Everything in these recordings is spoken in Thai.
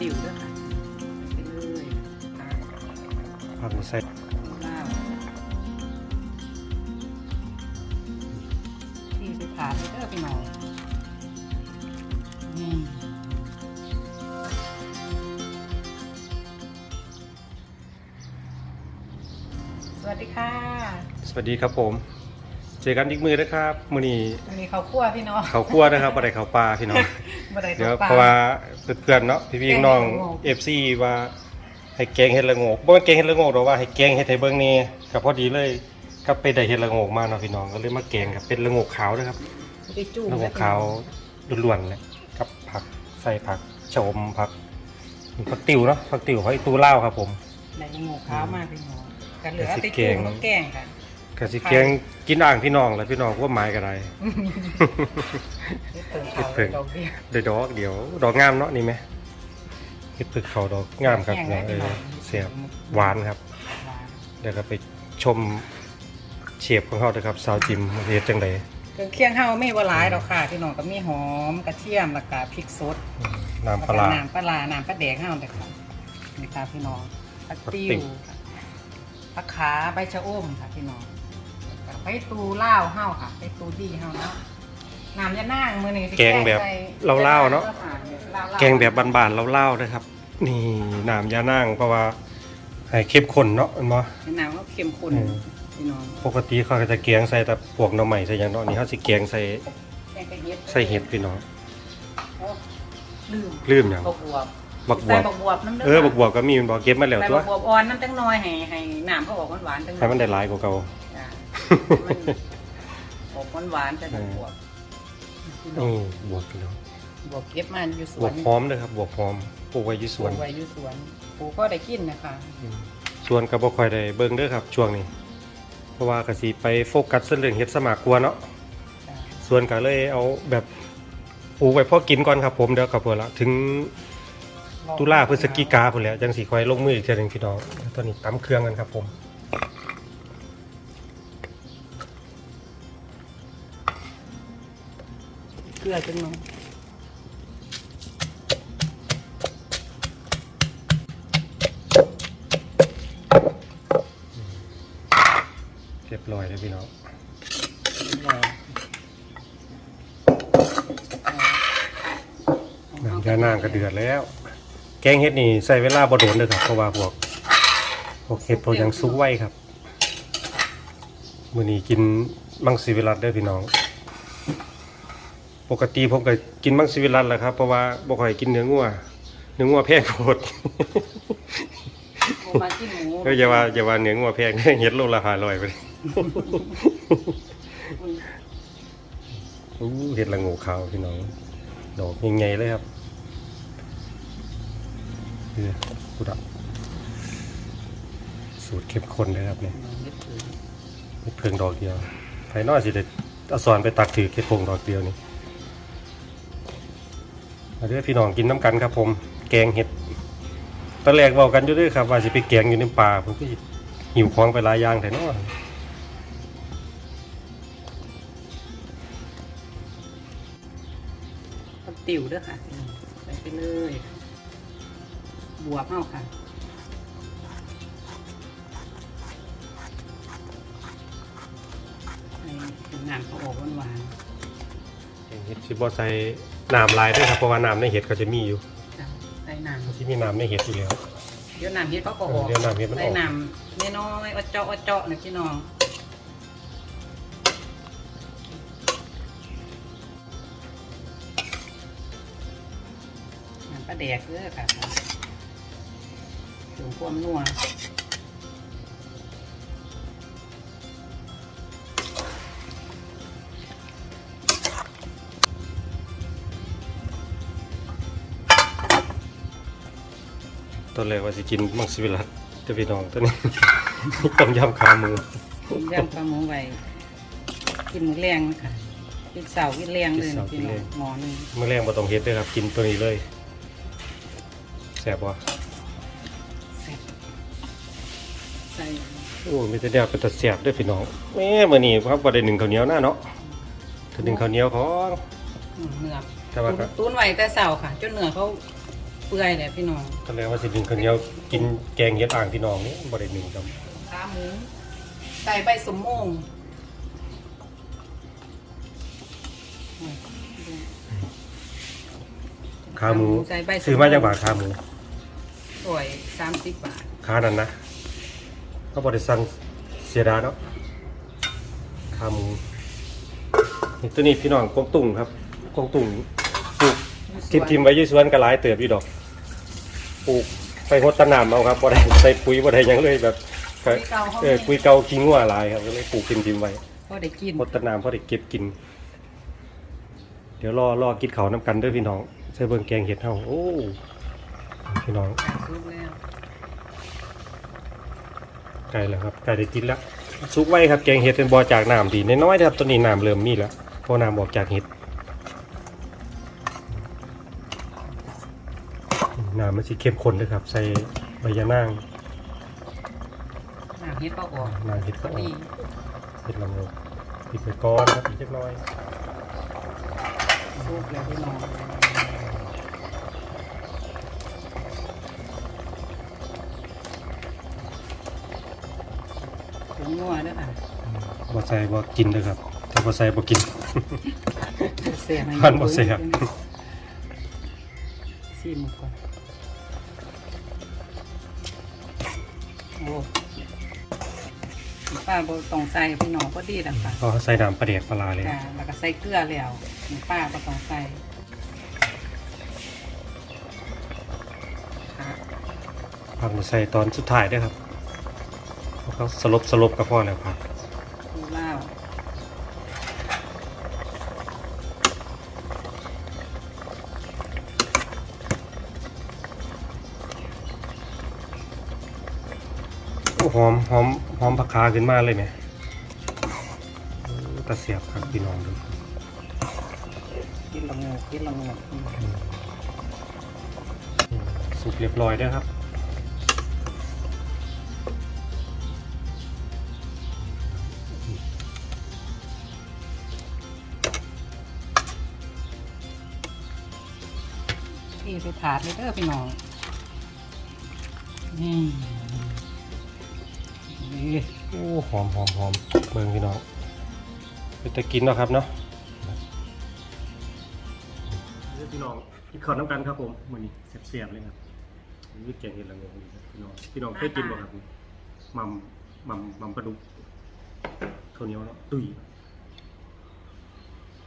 ติ๋วด้วยค่ะไปเลยค่ะผักหมูใส่ข้าวที่ไปผ่านเด้อพี่น้องนี่สวัสดีค่ะ สวัสดีครับผม เจอกันอีกมือนะครับมื้อนี้วันนี้เขาวคั่วพี่น้องเขาวคั่วนะครับบ่ได้เขาวปลาพี่น้อง บ่ได้เดี๋ยวปลเพราะว่าเพื่อนๆเนาะพี่ๆน้องแกงเห็ดละโงก FC ว่าให้แกงเห็ดละโงกบ่แม่นแกงเห็ดละโงกหรอกว่าให้แกงเห็ดให้เบิ่งนี่ก็พอดีเลยก็ไปได้เห็ดละโงกมาเนาะพี่น้องก็เลยมาแกงครับเป็นละโงกขาวนะครับไปจุ่มละโงกขาวล้วนๆเลยกับผักใส่ผักชะอมผักผักติ๋วเนาะผักติ๋วผักอีตูเล่าวครับผมในละโงกขาวมากพี่น้องกันเหลือแต่สิไปแกจุ่งมกับแกงค่ะ ก็สิแกงกินอ่างพี่น้องแล้วพี่น้องว่าหมายกันไรเติมเพิ่ขาวงดอกเดียวเดี๋ยวดอกเดี๋ยว ดอกงามเนาะนี่ไหมเห็ดผึกเขาดอกงามครับแห้งได้เอพี่อน้องเสียบหวานครับหวานเดี๋ยวเราไปชมเชฟของเขาเถอะครับสาวจิมเฮ็ดจังไดเครื่องเคียงเฮาไม่ว่าหลายดอกค่ะพี่น้องก็มีหอมกระเทียมแล้วก็พริกสดน้ำปลาร้าแล้วก็น้ำปลาร้าน้ำปลาแดกเฮาเลยค่ะนี่ค่ะพี่น้องผักติ้ผักติ้ววค่ะผักขาใบชะอมค่ะพี่น้อง แล้วก็ใบตูเล่าวเฮาค่ะใบตูดีเฮาเนาะน้ำยะนางมื้อนี้สิแกงแบบใส่เล่าๆเนาะลาวๆแกงแบบบานๆเล่าๆนะครับ นี่น้ำยานั่งเพราะว่าให้เข้มข้นเนาะแม่นบ่ น้ำก็เข้มข้นอืม พี่น้องปกติเขาก็จะแกงใส่แต่พวกหน่อไม้ใส่หยังเนาะนี่เขาสิแกงใส่แกงกระเฮ็ดใส่เห็ดพี่น้องโอ้ลืมลืมหยังบักบวบบักบใส่วบบักบวบน้ำด้เออบักบวบก็มีมันบ่เก็บมาแล้วใส่ตัวบักบวบอ่อนน้ำจังน้อยให้ให้น้ำเขาออกหวานๆจังให้มันได้หลายกว่าเก่าจ้ะ มันออกหวานๆใส่บักบวบนี่บวกพี่น้องบวบเก็บมาอยู่สบววนกหอมเลยครับบวกหอมปลูกไว้อยู่สสววนนไว้อยู่สวนปลูก็ได้กินนะคะสวนก็บ่ค่อยได้เบิ่งเด้อครับ ช่วงนี้ เพราะว่าก็สิไปโฟกัสเรื่องเฮ็ดสมากกลัวเนาะจ้ะสวนก็เลยเอาแบบปลูกไว้พอกินก่อนครับผมเดี๋ยวกับเพิ่นละถึงตุลาพฤศจิกาพุ่นแหล้วจังสิค่อยลงมืออีกเทื่อหนึงพี่น้องตอนนี้ตำเครื่องกันครับผม เกลือจังน้อยเรียบร้อยแล้วพี่น้องแล้วน้ำยานางก็เดือดแล้ว แกงเฮ็ดนี่ใส่เวลาบ่โดนเด้อครับ เพราะว่าพวกพวกเฮ็ดพวกหยังสุกไวครับ มื้อนี้กินมังสวิรัตเด้อพี่น้อง ปกติผมก็กินมังสวิรัตแหละครับเพราะว่าบ่ค่อยกินเนื้องัวเนื้องัวแพงโคตรปูมากินหมูก็อย่าว่าอย่าว่าเนื้องัวแพงเฮ็ดโลละ500ไปเลยอู้เฮ็ดละโงูขาวพี่น้องดอกใหญ่ๆเลยครับเออกูดับสูตรเข้มข้นเลยครับเนี่ยเฮ็ดเพิ่งดอกเดียวภายนอกสิได้เอาสอนไปตักถือเฮ็ดพงดอกเดียวนี่ มาเด้อพี่น้องกินน้ำกันครับผม แกงเห็ดตอนแรกบอกกันอยู่เด้วยครับ ว่าสิไปแกงอยู่ในป่าผมก็สิหิวของไปหลายอย่างแต่เนาะผักติ๋วด้วยค่ะใส่ไปเลย บวบเอาค่ะใส่ถึงน้ำเขาออกหวานแกงเห็ดสิบ่ใส่ น้ำลายเด้วยครับเพราะว่าน้ำในเห็ดก็จะมีอยู่ๆจ้ะใส่น้ำที่มีน้ำในเห็ดอยู่แล้ว เดี๋ยวน้ำเฮ็ดเขาก็ออกเดี๋ยวน้ำเฮ็ดมันออกใส่น้ำน้อยๆอดเจาะอดเจาะนะพี่น้องน้ำปลาแดกเด้อค่ะถึงความนัว อนแรกว่าสิกินมังสวิรัตแต่พี่น้องตอนนี้ ต้มยำขาหมูย่ำปลาหมูไว้กินมื้อแรงนะคะกินเสาร์กินแรงเลยนะพี่น้องหมอหนึงเมื่อแรงบ่ต้องเฮ็ดเด้อครับ กินตัวนี้เลยแซ่บบ่แซ่บใส่โอ้มีแต่แนวเป็นตะแซ่บเด้อพี่น้องแหม่มื้อนี้ครับบ่ได้นึ่งข้าวเหนียวหน้าเนาะถ้านึ่งข้าวเหนียวของเนื้อแต่ว่าก็ ตุ้นไว้แต่เสาร์ค่ะจนเนื้อเขา เปื่อยแหละพี่น้องก็เลยว่าสิกินคนเดียวกินแกงเห็ดอ่างพี่น้องนี่บ่ได้หนึ่งครับขาหมูใส่ใบสมโมงขาหมูใส่ใบซื้อมาจากบาทขาหมูสวยสามสิบบาทขานั้นนะก็บ่ได้สั่งเสียดายเนาะขาหมูนี่ตัวนี้พี่น้องกงตุ่งครับกงตุ่งปลูกทิมทิมๆไว้อยี่สวนก็หลายเติบอยู่ดอกป ลูกไปหดตะนามเอาครับบ่ได้ใส่ปุ๋ยบ่ได้หยังเลยแบบก็เออปุ๋ยเก่าขี้งัวหลายครับก็เลยปลูกทิมทิมๆไว้พอได้กินหดตะนามพอได้เก็บกิน เดี๋ยวรอรอกินเขาวน้ำกันเด้วยพี่น้องใส่เบิ่งแกงเห็ดเฮาโอ้พี่น้องซุปแล้วไก่แล้วครับไก่ได้กินแล้วซุกไว้ครับแกงเห็ดเป็นบ่อจากน้ำดีน้อยๆนะครับตัวนี้น้ำเริ่มมีแล้วเพราะน้ำบอกจากเห็ด มันสิเข้มข้นเลยครับ ใส่ใบยะนางน้ำเฮ็ดก็ออกน้ำเห็ดพก็อออดีกเห็ดลำโพปิดไปก้อนครับอีกเล็กน้อยซุปแล้วพี่น้องถึงงัวเด้วยค่ะบ่ใส่บ่กินเลยครับ ถ้าบ่ใส่บ่กิน เสียมันบ่เสีย ซีหมก่อน ป้าบ่ต้องใส่พี่น้องก็ดีแล้วค่ะก็ใส่น้ำปลาเดียกปลาร้าเลยจ้าแล้วก็ใส่เกลือแล้วนี่ป้าบ่ต้องใส่ค่ะผักมาใส่ตอนสุดท้ายด้วยครับเพราะเขาสลบสลบกับพ่อแล้วครั หอมหอมหอมผักคาขึ้นมาเลยไหมโอ้ตะเสียบครับพี่น้องดูกินละงูกินละงูอืมอืมสุกเรียบร้อยแล้วครับที่ไปถาดเลยเด้อพี่น้องนี่นี่ โอ้หอมหอมหอมเบิ่งพี่น้องเป็นตะกินเนาะครับเนาะพี่น้องกินข้าวน้ำกันครับผมมื้อนี้เสียบๆเลยครับนี่แกงเห็ดละโงงครับพี่น้องพี่น้องเคยกินบ่ครับหมัมหมัมหมัมปลาดุกข้าวเหนียวเนาะตุ้ย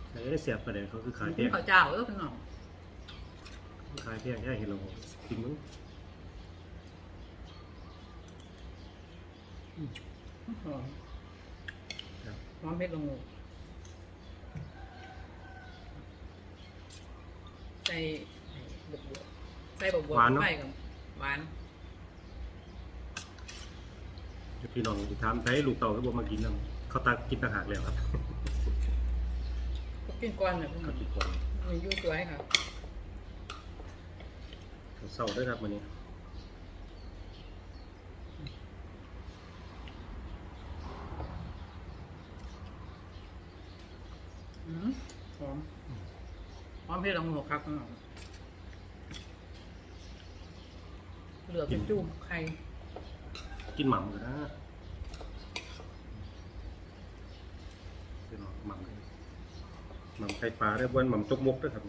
ใส่เสียบไปเลยเขาคือขายแพกินงข้าวเจ้าเด้อพี่น้องขายแพงแค่เห็ดละโงงกินมึง หอมหอมเผ็ดละงูใส่บวบใส่บวบไปกับหวานพี่น้องที่ถามใช้ลูกเต่าก็บอกมากินนํเขาตักกินต่างหากแล้วครับก็กินก่อนนะพี่น้เขาองกินก่อนมันยุ่สวยค่ะเขาเศร้าด้วยครับวันนี้ อืมหอม พี่ลองหัวครับน้องเหลือเป็นจุ่มไข่กินหม่ำกันนะพี่น้องหม่ำหม่ำไข่ปลาได้บ้วนหม่ำจกมกด้วยครับ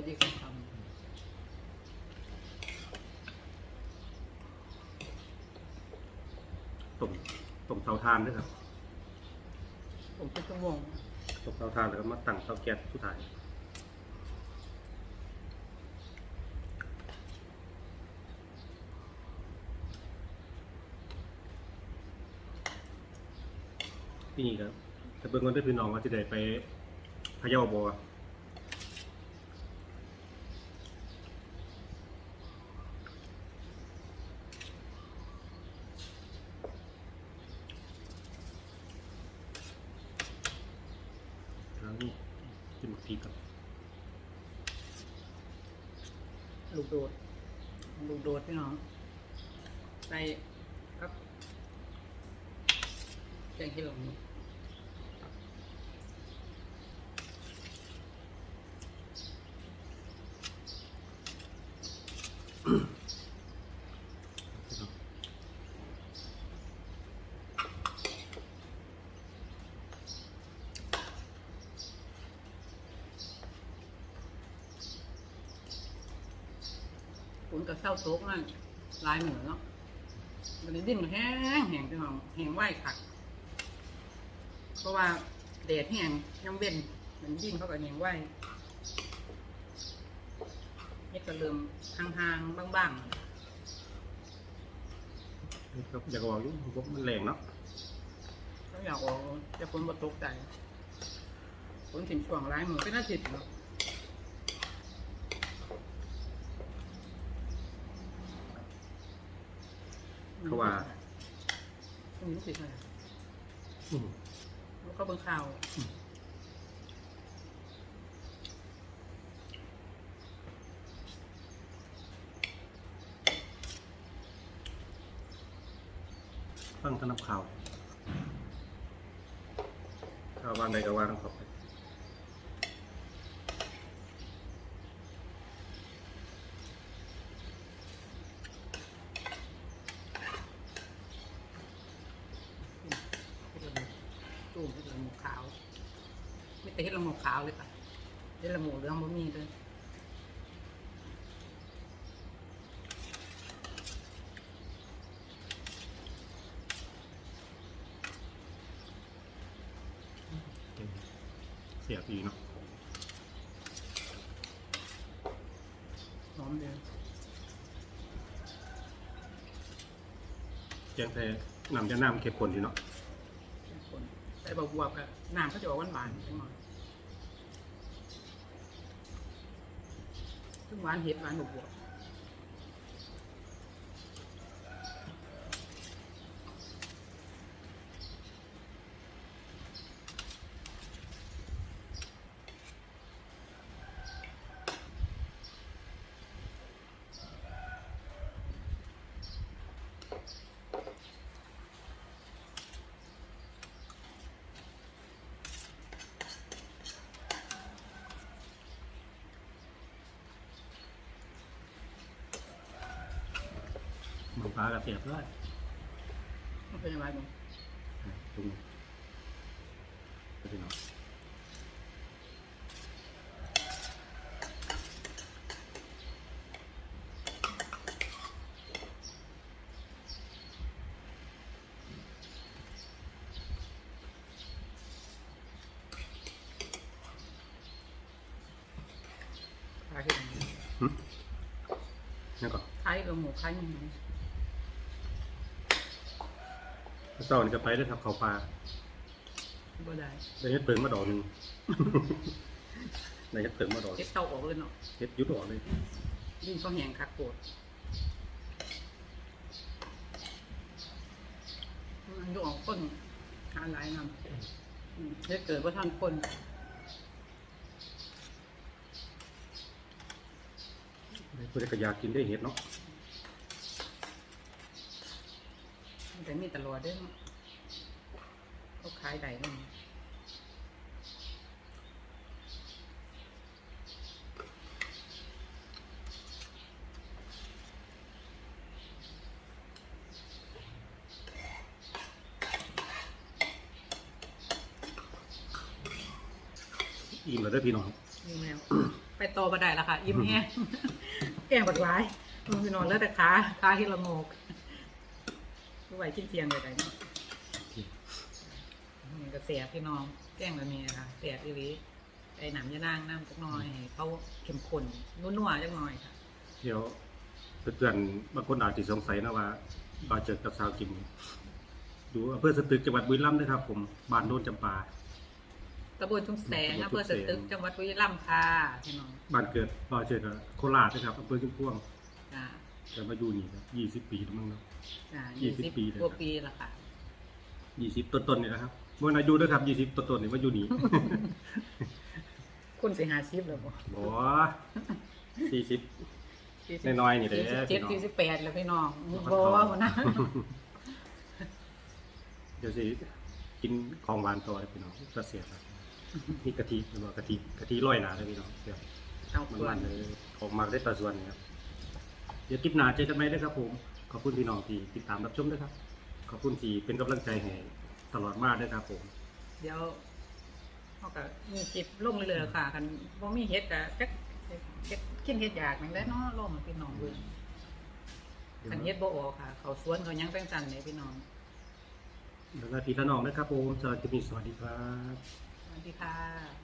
สวยดีกันทต้มต้มเตาทานด้วยครับำผมเป็นชั่วโมงต้มเตาทานแล้วก็มาตั้งเตาแก๊สสุดท้ายนี่ครับแต่เบิ่งกันด้พี่น้องว่าจะได้ไปพะเยาบ่ แล้วนี่ กิกพริกกับลูกโดด ลูกโดดพี่น้อง ใส่ครับแกงขี้เหลง ฝนกับเศร้าโต๊กนั่นลายหมูเนาะมันนี้ดิ้นแห้งแห้งพี่น้องแห้งไหวขัก เพราะว่าแดดแห้งยังเว้นมันดิ้นเข้ากับแห้งไหวนี่ก็เริ่มห่างๆบ้างครับอยากบอกอยู่ผมมันแรงเนาะๆก็อยากออกจะฝนบ่ตกใจฝนถึงช่วงลายหมูเป็นอาทิตย์เนาะ เพราะว่าอืมรู้สึกอะไรอืมแล้วก็เบิ่งข่าวฟังแตนับข่าวข่าววางใดก็วางทั้งขอบไป เฮ็ดละโงกจุ่มเฮ็ดละโงกขาวไม่แต่เฮ็ดละโงกขาวเลยค่ะ เฮ็ดละโงกเหลืองบ่มีเลยเสียดีเนาะหอมเดียวแกงแต่น้ำจะน้ำเข้มข้นดีเนาะเข้มข้นใส่บะบวบกับน้ำก็จะออกหวานๆจังหน่อยซึ่ง หวานเห็ดหวานบะบ บหมูปลากับเสียบด้วยมันเป็นยังไงบ้างตรงนี้ก็ดีเนาะคล้ายกันหึนี่ก่อนคล้ายกับหมูคล้ายหมู เช้านี่จะไปได้ทับเขาปลาบ่ได้ได้เฮ็ดเปิงมาดอกหนึ่ง ได้เฮ็ดเปิงมาดอกเฮ็ดเต้าออกเลยเนาะเฮ็ดยุดออกเลยยิ่งก็แหงคักโกรธมันอยู่ออกคนหาหลายนำอืมเฮ็ดเกิดว่าท่านคนผู้ใดก็อยากกินได้เฮ็ดเนาะ แต่มีตลอดเด้อเนาะเขาขายได้เนาะอิ่มแล้วเด้อพี่น้อง ยิ่งแล้ว ไปโตมาได้ละค่ะ อิ่มแห้ง แกงบักหลายมึงไปนอนแล้วแต่ขาขาเฮดละโงก รู้ไหวกินเทียงเลยได้เนาะนี่ก็เสียพี่น้องแกงแบบนี้ค่ะเสียอีหลีไอ้หนำยะนางน้ำจักหน่อยให้เขาเข้มข้นนัวๆจักหน่อยค่ะเดี๋ยวเพื่อนๆบางคนอาจจะสงสัยนะว่าบาเจอกับสาวกินอยู่อำเภอสตึกจังหวัดบุรีรัมย์นะครับ ผมบ้านโนนจำปาตำบลชุมแสงอำเภอสตึกจังหวัดบุรีรัมย์ค่ะพี่น้องบ้านเกิดบาเจอกับโคราชนะครับอำเภอชุมพวงจ้า แต่มาอยู่นี่ครับยี่สิบปีแล้วมั้งเนาะ จ้ายี่ยี่สิบสิบปีเลย กว่าปีและค่ะ ยี่สิบต้นๆนี่นะครับเมื่ออายุด้วยครับยี่สิบต้นๆนี่มาอยู่นี่ คุณสิหาชีพเลยบ่บอสี่สิบ น้อยๆนี่เด้อเจ็พี่ดน้อง สี่สิบแปดแล้วพี่น้องน้องบอว่าหัวหน้าเดี๋ยวสิกินของหวานต่อเลยพี่น้องจะเสียครับนี่กะทิหรือว่ากะทิกะทิร้อยหนาเลยพี่น้องเดี๋ยวเอามันส่วมันนเลยออกมาได้ตาส่วนนี่ครับ เดี๋ยวคลิปหน้าเจอกันไหมด้วยครับผม ขอบคุณพี่น้องที่ติดตามรับชมด้วยครับ ขอบคุณที่เป็นกำลังใจให้ตลอดมาด้วยครับผม เดี๋ยวเขาก็มีจิบลงเลยๆค่ะกันบ่มีเฮ็ดก็จักเฮ็ดกินเฮ็ดอยากนั่นแหละเนาะลงให้พี่น้องเบิ่งคันเฮ็ดบ่ออกค่ะ เขาสวนเขายังแป้งจันเลยพี่น้องแล้วก็พี่ละน้องนะครับผมสวัสดีสวัสดีครับ สวัสดีค่ะ